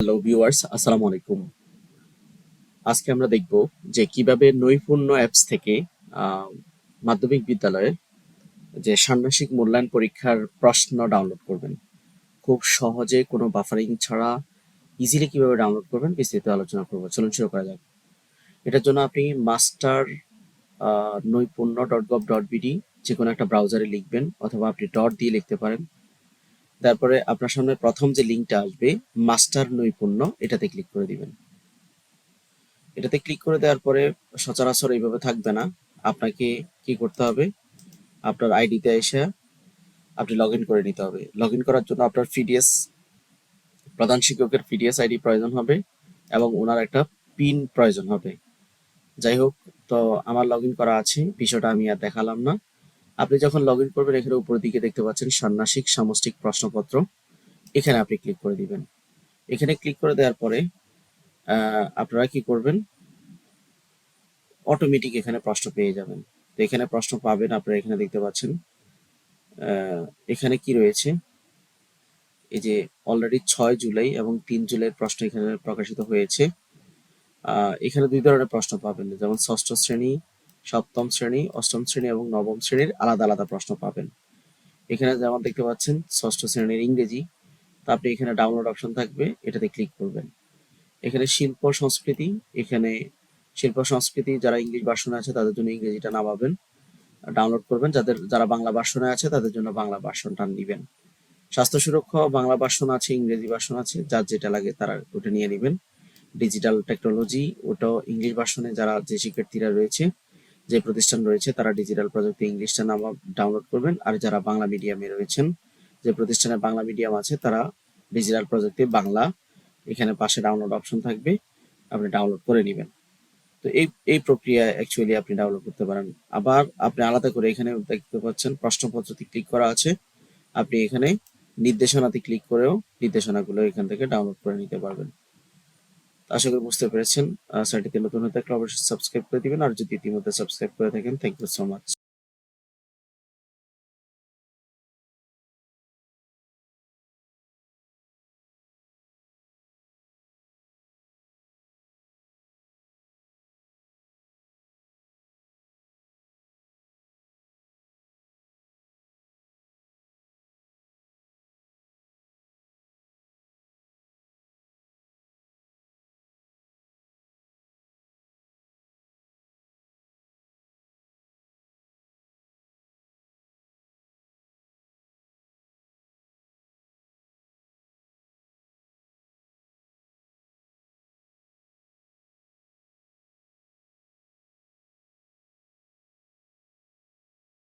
Hello viewers আসসালামু আলাইকুম আজকে আমরা দেখব যে কীভাবে নৈপুণ্য অ্যাপস থেকে মাধ্যমিক বিদ্যালয়ে যে ষান্মাসিক মূল্যায়ন পরীক্ষার প্রশ্ন ডাউনলোড করবেন। খুব সহজে কোনো বাফারিং ছাড়া ইজিলি কীভাবে ডাউনলোড করবেন বিস্তারিত আলোচনা করব। চলুন শুরু করা যাক। এটার জন্য আপনি মাস্টার নৈপুণ্য ডট গভ ডট বিডি যে কোনো একটা ব্রাউজারে লিখবেন অথবা আপনি ডট দিয়ে লিখতে পারেন। তারপরে আপনার সামনে প্রথম যে লিঙ্কটা আসবে, মাস্টার নৈপুণ্য, এটাতে ক্লিক করে দিবেন। এটাতে ক্লিক করে দেওয়ার পরে সচরাচর এইভাবে থাকবে না। আপনাকে কি করতে হবে? আপনার আইডিতে এসে আপনি লগ করে নিতে হবে। লগ করার জন্য আপনার ফিডিএস প্রধান শিক্ষকের ফিডিএস আইডি প্রয়োজন হবে এবং ওনার একটা পিন প্রয়োজন হবে। যাই হোক, তো আমার লগ করা আছে, বিষয়টা আমি আর দেখালাম না। আপনি যখন লগ ইন করবেন, এখানে উপরের দিকে দেখতে পাচ্ছেন ষান্মাসিক সামষ্টিক প্রশ্নপত্র। এখানে আপনি ক্লিক করে দিবেন। এখানে ক্লিক করে দেওয়ার পরে আপনারা কি করবেন? অটোমেটিক এখানে প্রশ্ন পেয়ে যাবেন। তো এখানে প্রশ্ন পাবেন, আপনারা এখানে দেখতে পাচ্ছেন এখানে কি রয়েছে? এই যে অলরেডি ছয় জুলাই এবং তিন জুলাইয়ের প্রশ্ন এখানে প্রকাশিত হয়েছে। এখানে দুই ধরনের প্রশ্ন পাবেন, যেমন ষষ্ঠ শ্রেণি সপ্তম শ্রেণি, অষ্টম শ্রেণি এবং নবম শ্রেণির আলাদা আলাদা প্রশ্ন পাবেন। এখানে যেমন দেখতে পাচ্ছেন, ষষ্ঠ শ্রেণির ইংরেজি। তা আপনি এখানে ডাউনলোড অপশন থাকবে, এটাতে ক্লিক করবেন। এখানে শিল্প সংস্কৃতি, এখানে শিল্প সংস্কৃতি যারা ইংলিশ ভার্সনে আছে, তাদের জন্য ইংরেজিটা নামাবেন। ডাউনলোড করবেন, যাদের, যারা বাংলা ভার্সনে আছে, তাদের জন্য বাংলা ভার্সনটা নিবেন। স্বাস্থ্য সুরক্ষা, বাংলা ভার্সন আছে, ইংরেজি ভার্সন আছে, যার যেটা লাগে তারা ওটা নিয়ে নেবেন। ডিজিটাল টেকনোলজি ওটাও ইংলিশ ভার্সনে যারা যে শিক্ষার্থীরা রয়েছে যে প্রতিষ্ঠান রয়েছে, তারা ডিজিটাল প্রযুক্তি ইংলিশটা নাম ডাউনলোড করবেন। আর যারা বাংলা মিডিয়ামে রয়েছেন, যে প্রতিষ্ঠানে বাংলা মিডিয়াম আছে, তারা ডিজিটাল প্রযুক্তি বাংলা এখানে পাশে ডাউনলোড অপশন থাকবে, আপনি ডাউনলোড করে নেবেন। তো এই এই প্রক্রিয়া অ্যাকচুয়ালি আপনি ডাউনলোড করতে পারেন। আবার আপনি আলাদা করে এখানে দেখতে পাচ্ছেন প্রশ্নপত্রতে ক্লিক করা আছে। আপনি এখানে নির্দেশনাতে ক্লিক করেও নির্দেশনাগুলো এখান থেকে ডাউনলোড করে নিতে পারবেন। আশা করি বুঝতে পেরেছেন। চ্যানেলটিতে নতুন হয়ে থাকলে অবশ্যই সাবস্ক্রাইব করে দিবেন। আর যদি ইতিমধ্যে সাবস্ক্রাইব করে থাকেন থ্যাংক ইউ সো মাচ